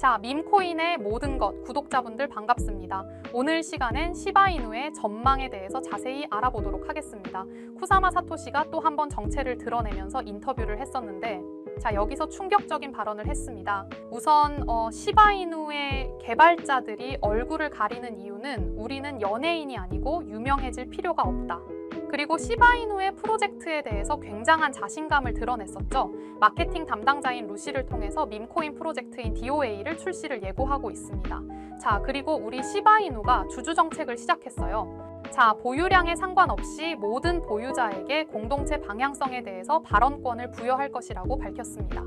자, 밈코인의 모든 것 구독자분들 반갑습니다. 오늘 시간엔 시바이누의 전망에 대해서 자세히 알아보도록 하겠습니다. 쿠사마 사토시가 또 한 번 정체를 드러내면서 인터뷰를 했었는데 자, 여기서 충격적인 발언을 했습니다. 우선 어, 시바이누의 개발자들이 얼굴을 가리는 이유는 우리는 연예인이 아니고 유명해질 필요가 없다. 그리고 시바이누의 프로젝트에 대해서 굉장한 자신감을 드러냈었죠. 마케팅 담당자인 루시를 통해서 밈코인 프로젝트인 DOA를 출시를 예고하고 있습니다. 자, 그리고 우리 시바이누가 주주 정책을 시작했어요. 자, 보유량에 상관없이 모든 보유자에게 공동체 방향성에 대해서 발언권을 부여할 것이라고 밝혔습니다.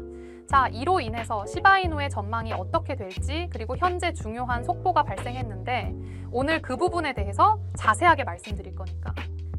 자, 이로 인해서 시바이누의 전망이 어떻게 될지 그리고 현재 중요한 속보가 발생했는데 오늘 그 부분에 대해서 자세하게 말씀드릴 거니까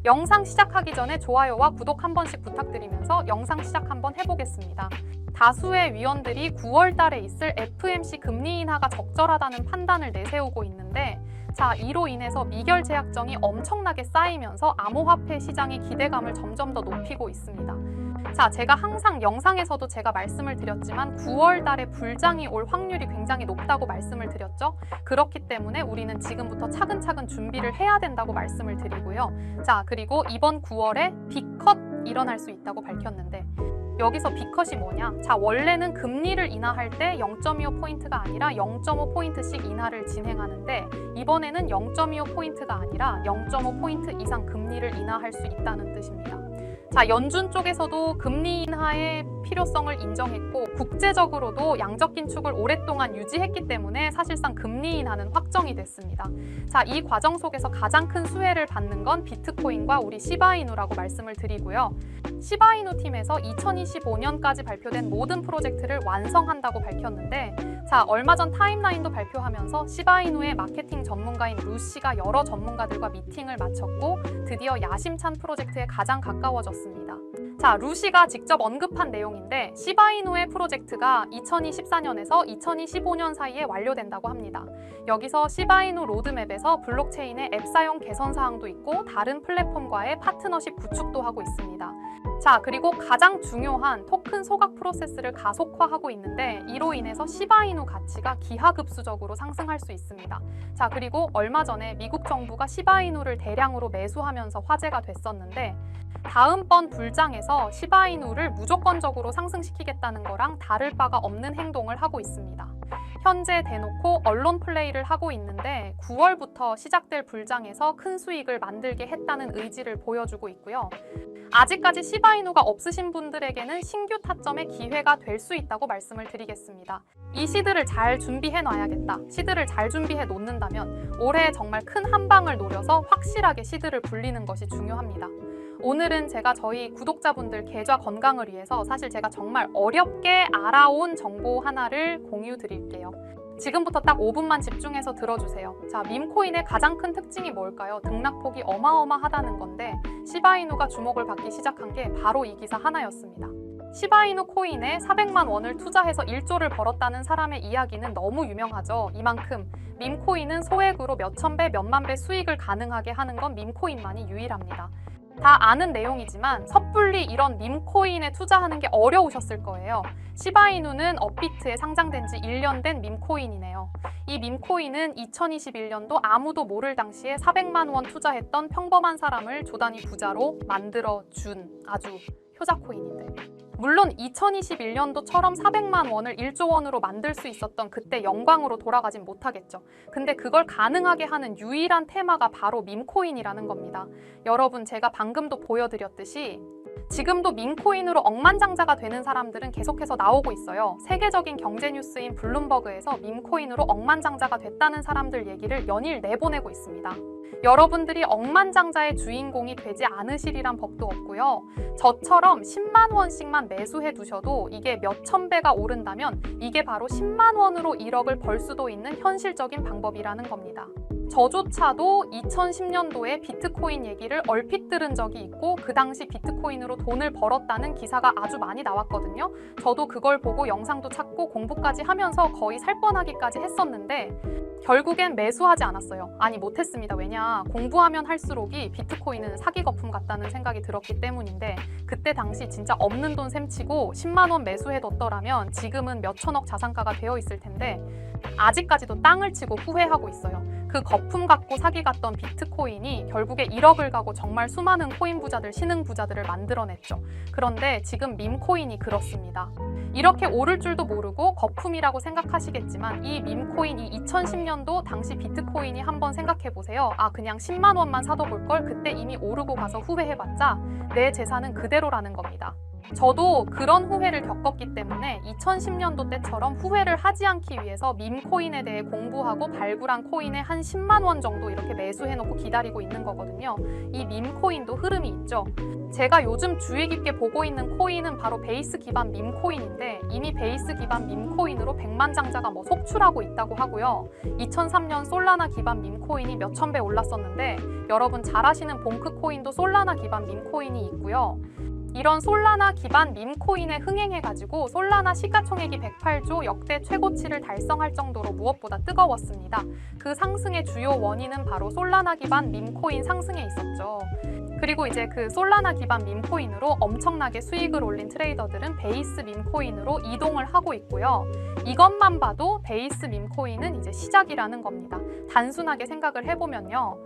영상 시작하기 전에 좋아요와 구독 한 번씩 부탁드리면서 영상 시작 한번 해보겠습니다. 다수의 위원들이 9월 달에 있을 FMC 금리 인하가 적절하다는 판단을 내세우고 있는데 자, 이로 인해서 미결 제약정이 엄청나게 쌓이면서 암호화폐 시장의 기대감을 점점 더 높이고 있습니다. 자, 제가 항상 영상에서도 제가 말씀을 드렸지만 9월 달에 불장이 올 확률이 굉장히 높다고 말씀을 드렸죠. 그렇기 때문에 우리는 지금부터 차근차근 준비를 해야 된다고 말씀을 드리고요. 자, 그리고 이번 9월에 비컷 일어날 수 있다고 밝혔는데 여기서 비컷이 뭐냐? 자, 원래는 금리를 인하할 때 0.25포인트가 아니라 0.5포인트씩 인하를 진행하는데 이번에는 0.25포인트가 아니라 0.5포인트 이상 금리를 인하할 수 있다는 뜻입니다. 자, 연준 쪽에서도 금리 인하의 필요성을 인정했고 국제적으로도 양적 긴축을 오랫동안 유지했기 때문에 사실상 금리 인하는 확정이 됐습니다. 자, 이 과정 속에서 가장 큰 수혜를 받는 건 비트코인과 우리 시바이누라고 말씀을 드리고요. 시바이누 팀에서 2025년까지 발표된 모든 프로젝트를 완성한다고 밝혔는데 자, 얼마 전 타임라인도 발표하면서 시바이누의 마케팅 전문가인 루시가 여러 전문가들과 미팅을 마쳤고 드디어 야심찬 프로젝트에 가장 가까워졌습니다. 자, 루시가 직접 언급한 내용인데 시바이누의 프로젝트가 2024년에서 2025년 사이에 완료된다고 합니다. 여기서 시바이누 로드맵에서 블록체인의 앱 사용 개선 사항도 있고 다른 플랫폼과의 파트너십 구축도 하고 있습니다. 자, 그리고 가장 중요한 토큰 소각 프로세스를 가속화하고 있는데 이로 인해서 시바이누 가치가 기하급수적으로 상승할 수 있습니다. 자, 그리고 얼마 전에 미국 정부가 시바이누를 대량으로 매수하면서 화제가 됐었는데 다음번 불장에서 시바이누를 무조건적으로 상승시키겠다는 거랑 다를 바가 없는 행동을 하고 있습니다. 현재 대놓고 언론 플레이를 하고 있는데 9월부터 시작될 불장에서 큰 수익을 만들게 했다는 의지를 보여주고 있고요. 아직까지 시바이누가 없으신 분들에게는 신규 타점의 기회가 될 수 있다고 말씀을 드리겠습니다. 이 시드를 잘 준비해 놔야겠다. 시드를 잘 준비해 놓는다면 올해 정말 큰 한 방을 노려서 확실하게 시드를 불리는 것이 중요합니다. 오늘은 제가 저희 구독자분들 계좌 건강을 위해서 사실 제가 정말 어렵게 알아온 정보 하나를 공유 드릴게요. 지금부터 딱 5분만 집중해서 들어주세요. 자, 밈코인의 가장 큰 특징이 뭘까요? 등락폭이 어마어마하다는 건데 시바이누가 주목을 받기 시작한 게 바로 이 기사 하나였습니다. 시바이누 코인에 400만 원을 투자해서 1조를 벌었다는 사람의 이야기는 너무 유명하죠. 이만큼 밈코인은 소액으로 몇천 배, 몇만 배 수익을 가능하게 하는 건 밈코인만이 유일합니다. 다 아는 내용이지만 섣불리 이런 밈코인에 투자하는 게 어려우셨을 거예요. 시바이누는 업비트에 상장된 지 1년 된 밈코인이네요. 이 밈코인은 2021년도 아무도 모를 당시에 400만 원 투자했던 평범한 사람을 조단위 부자로 만들어 준 아주 효자 코인인데. 물론 2021년도처럼 400만 원을 1조 원으로 만들 수 있었던 그때 영광으로 돌아가진 못하겠죠. 근데 그걸 가능하게 하는 유일한 테마가 바로 밈코인이라는 겁니다. 여러분, 제가 방금도 보여드렸듯이 지금도 민코인으로 억만장자가 되는 사람들은 계속해서 나오고 있어요. 세계적인 경제 뉴스인 블룸버그에서 밈코인으로 억만장자가 됐다는 사람들 얘기를 연일 내보내고 있습니다. 여러분들이 억만장자의 주인공이 되지 않으시리란 법도 없고요. 저처럼 10만 원씩만 매수해 두셔도 이게 몇천 배가 오른다면 이게 바로 10만 원으로 1억을 벌 수도 있는 현실적인 방법이라는 겁니다. 저조차도 2010년도에 비트코인 얘기를 얼핏 들은 적이 있고 그 당시 비트코인으로 돈을 벌었다는 기사가 아주 많이 나왔거든요. 저도 그걸 보고 영상도 찾고 공부까지 하면서 거의 살 뻔하기까지 했었는데 결국엔 매수하지 않았어요. 아니 못했습니다. 왜냐 공부하면 할수록이 비트코인은 사기 거품 같다는 생각이 들었기 때문인데 그때 당시 진짜 없는 돈 셈치고 10만 원 매수해뒀더라면 지금은 몇 천억 자산가가 되어 있을 텐데 아직까지도 땅을 치고 후회하고 있어요. 그 거품 갖고 사기 갔던 비트코인이 결국에 1억을 가고 정말 수많은 코인 부자들, 신흥 부자들을 만들어냈죠. 그런데 지금 밈코인이 그렇습니다. 이렇게 오를 줄도 모르고 거품이라고 생각하시겠지만 이 밈코인 이 2010년도 당시 비트코인이 한번 생각해 보세요. 아 그냥 10만 원만 사도 볼걸 그때 이미 오르고 가서 후회해봤자 내 재산은 그대로라는 겁니다. 저도 그런 후회를 겪었기 때문에 2010년도 때처럼 후회를 하지 않기 위해서 밈코인에 대해 공부하고 발굴한 코인에 한 10만 원 정도 이렇게 매수해놓고 기다리고 있는 거거든요. 이 밈코인도 흐름이 있죠. 제가 요즘 주의 깊게 보고 있는 코인은 바로 베이스 기반 밈코인인데 이미 베이스 기반 밈코인으로 100만 장자가 뭐 속출하고 있다고 하고요. 2003년 솔라나 기반 밈코인이 몇천 배 올랐었는데 여러분 잘 아시는 봉크 코인도 솔라나 기반 밈코인이 있고요. 이런 솔라나 기반 밈코인에 흥행해 가지고 솔라나 시가총액이 108조 역대 최고치를 달성할 정도로 무엇보다 뜨거웠습니다. 그 상승의 주요 원인은 바로 솔라나 기반 밈코인 상승에 있었죠. 그리고 이제 그 솔라나 기반 밈코인으로 엄청나게 수익을 올린 트레이더들은 베이스 밈코인으로 이동을 하고 있고요. 이것만 봐도 베이스 밈코인은 이제 시작이라는 겁니다. 단순하게 생각을 해보면요.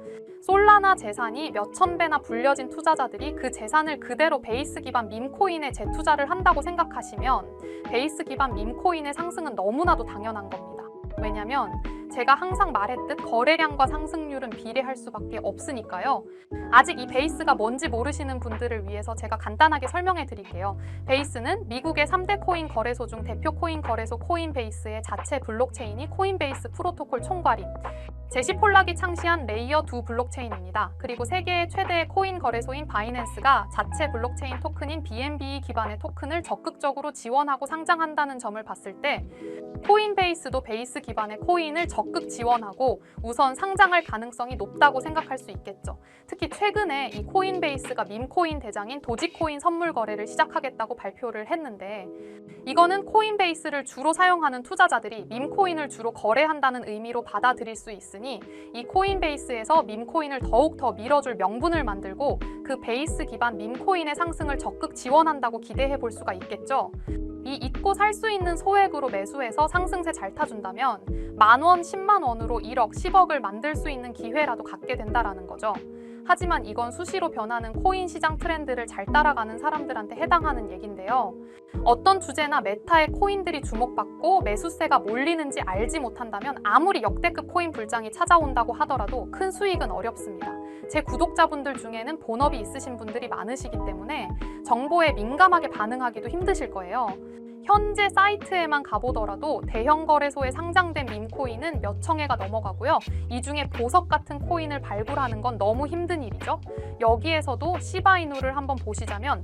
솔라나 재산이 몇천 배나 불려진 투자자들이 그 재산을 그대로 베이스 기반 밈코인에 재투자를 한다고 생각하시면 베이스 기반 밈코인의 상승은 너무나도 당연한 겁니다. 왜냐면 제가 항상 말했듯 거래량과 상승률은 비례할 수밖에 없으니까요. 아직 이 베이스가 뭔지 모르시는 분들을 위해서 제가 간단하게 설명해 드릴게요. 베이스는 미국의 3대 코인 거래소 중 대표 코인 거래소 코인베이스의 자체 블록체인이 코인베이스 프로토콜 총괄인 제시 폴락이 창시한 레이어 2 블록체인입니다. 그리고 세계의 최대 코인 거래소인 바이낸스가 자체 블록체인 토큰인 BNB 기반의 토큰을 적극적으로 지원하고 상장한다는 점을 봤을 때 코인베이스도 베이스 기반의 코인을 적극 지원하고 우선 상장할 가능성이 높다고 생각할 수 있겠죠. 특히 최근에 이 코인베이스가 밈코인 대장인 도지코인 선물 거래를 시작하겠다고 발표를 했는데 이거는 코인베이스를 주로 사용하는 투자자들이 밈코인을 주로 거래한다는 의미로 받아들일 수 있으니 이 코인베이스에서 밈코인을 더욱 더 밀어줄 명분을 만들고 그 베이스 기반 밈코인의 상승을 적극 지원한다고 기대해 볼 수가 있겠죠. 이 잊고 살 수 있는 소액으로 매수해서 상승세 잘 타준다면 만 원, 10만 원으로 1억, 10억을 만들 수 있는 기회라도 갖게 된다라는 거죠. 하지만 이건 수시로 변하는 코인 시장 트렌드를 잘 따라가는 사람들한테 해당하는 얘긴데요. 어떤 주제나 메타의 코인들이 주목받고 매수세가 몰리는지 알지 못한다면 아무리 역대급 코인 불장이 찾아온다고 하더라도 큰 수익은 어렵습니다. 제 구독자분들 중에는 본업이 있으신 분들이 많으시기 때문에 정보에 민감하게 반응하기도 힘드실 거예요. 현재 사이트에만 가보더라도 대형 거래소에 상장된 밈코인은 몇 청해가 넘어가고요. 이 중에 보석 같은 코인을 발굴하는 건 너무 힘든 일이죠. 여기에서도 시바이누를 한번 보시자면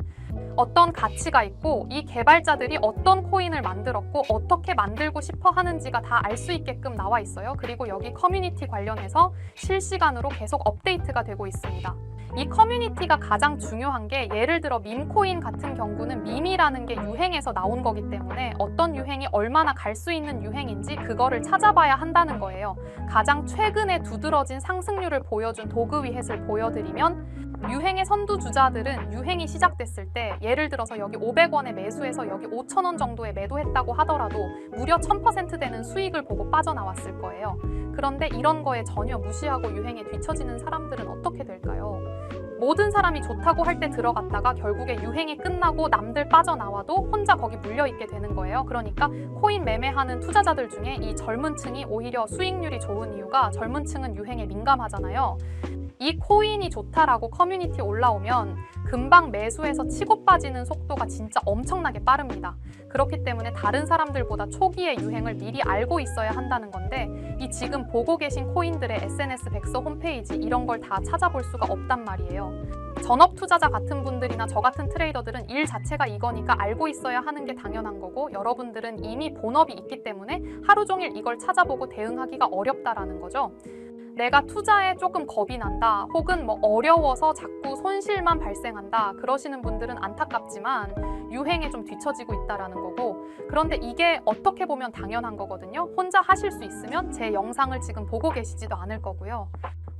어떤 가치가 있고 이 개발자들이 어떤 코인을 만들었고 어떻게 만들고 싶어 하는지가 다 알 수 있게끔 나와 있어요. 그리고 여기 커뮤니티 관련해서 실시간으로 계속 업데이트가 되고 있습니다. 이 커뮤니티가 가장 중요한 게 예를 들어 밈코인 같은 경우는 밈이라는 게 유행에서 나온 거기 때문에 어떤 유행이 얼마나 갈 수 있는 유행인지 그거를 찾아봐야 한다는 거예요. 가장 최근에 두드러진 상승률을 보여준 도그 위햇을 보여드리면 유행의 선두주자들은 유행이 시작됐을 때 예를 들어서 여기 500원에 매수해서 여기 5,000원 정도에 매도했다고 하더라도 무려 1000% 되는 수익을 보고 빠져나왔을 거예요. 그런데 이런 거에 전혀 무시하고 유행에 뒤처지는 사람들은 어떻게 될까요? 모든 사람이 좋다고 할 때 들어갔다가 결국에 유행이 끝나고 남들 빠져나와도 혼자 거기 물려 있게 되는 거예요. 그러니까 코인 매매하는 투자자들 중에 이 젊은 층이 오히려 수익률이 좋은 이유가 젊은 층은 유행에 민감하잖아요. 이 코인이 좋다라고 커뮤니티 올라오면 금방 매수해서 치고 빠지는 속도가 진짜 엄청나게 빠릅니다. 그렇기 때문에 다른 사람들보다 초기의 유행을 미리 알고 있어야 한다는 건데 이 지금 보고 계신 코인들의 SNS 백서 홈페이지 이런 걸 다 찾아볼 수가 없단 말이에요. 전업 투자자 같은 분들이나 저 같은 트레이더들은 일 자체가 이거니까 알고 있어야 하는 게 당연한 거고 여러분들은 이미 본업이 있기 때문에 하루 종일 이걸 찾아보고 대응하기가 어렵다라는 거죠. 내가 투자에 조금 겁이 난다, 혹은 뭐 어려워서 자꾸 손실만 발생한다, 그러시는 분들은 안타깝지만 유행에 좀 뒤처지고 있다라는 거고, 그런데 이게 어떻게 보면 당연한 거거든요. 혼자 하실 수 있으면 제 영상을 지금 보고 계시지도 않을 거고요.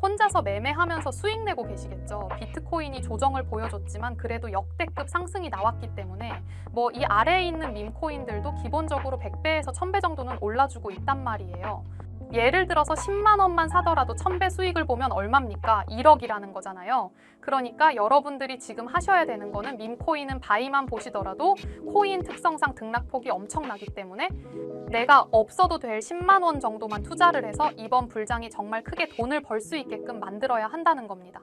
혼자서 매매하면서 수익 내고 계시겠죠. 비트코인이 조정을 보여줬지만 그래도 역대급 상승이 나왔기 때문에 뭐 이 아래에 있는 밈코인들도 기본적으로 100배에서 1000배 정도는 올라주고 있단 말이에요. 예를 들어서 10만 원만 사더라도 1000배 수익을 보면 얼마입니까? 1억이라는 거잖아요. 그러니까 여러분들이 지금 하셔야 되는 거는 밈코인은 바이만 보시더라도 코인 특성상 등락폭이 엄청나기 때문에 내가 없어도 될 10만 원 정도만 투자를 해서 이번 불장이 정말 크게 돈을 벌 수 있게끔 만들어야 한다는 겁니다.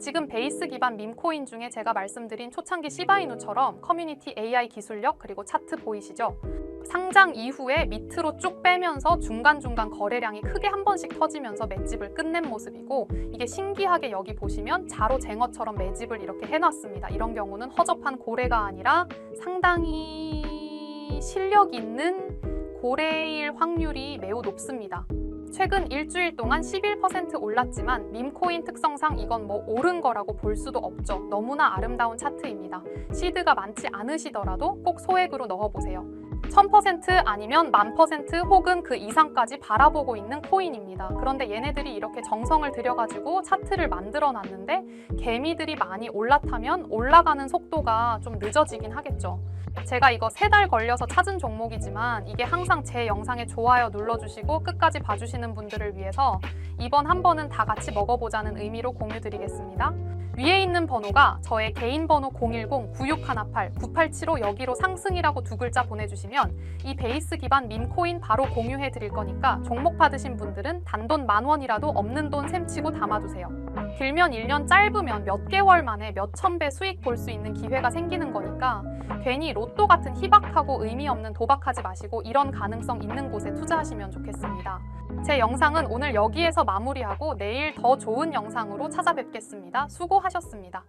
지금 베이스 기반 밈코인 중에 제가 말씀드린 초창기 시바이누처럼 커뮤니티 AI 기술력 그리고 차트 보이시죠? 상장 이후에 밑으로 쭉 빼면서 중간중간 거래량이 크게 한 번씩 터지면서 맷집을 끝낸 모습이고 이게 신기하게 여기 보시면 자로 쟁어처럼 매집을 이렇게 해놨습니다. 이런 경우는 허접한 고래가 아니라 상당히 실력 있는 고래일 확률이 매우 높습니다. 최근 일주일 동안 11% 올랐지만 밈코인 특성상 이건 뭐 오른 거라고 볼 수도 없죠. 너무나 아름다운 차트입니다. 시드가 많지 않으시더라도 꼭 소액으로 넣어보세요. 1000% 아니면 1000% 혹은 그 이상까지 바라보고 있는 코인입니다. 그런데 얘네들이 이렇게 정성을 들여가지고 차트를 만들어 놨는데 개미들이 많이 올라타면 올라가는 속도가 좀 늦어지긴 하겠죠. 제가 이거 세 달 걸려서 찾은 종목이지만 이게 항상 제 영상에 좋아요 눌러주시고 끝까지 봐주시는 분들을 위해서 이번 한 번은 다 같이 먹어보자는 의미로 공유 드리겠습니다. 위에 있는 번호가 저의 개인 번호 010-9618-9875 여기로 상승이라고 두 글자 보내주시면 이 베이스 기반 밈코인 바로 공유해 드릴 거니까 종목 받으신 분들은 단돈 만 원이라도 없는 돈 셈치고 담아두세요. 길면 1년 짧으면 몇 개월 만에 몇천 배 수익 볼 수 있는 기회가 생기는 거니까 괜히 로또 같은 희박하고 의미 없는 도박하지 마시고 이런 가능성 있는 곳에 투자하시면 좋겠습니다. 제 영상은 오늘 여기에서 마무리하고 내일 더 좋은 영상으로 찾아뵙겠습니다. 수고하셨습니다.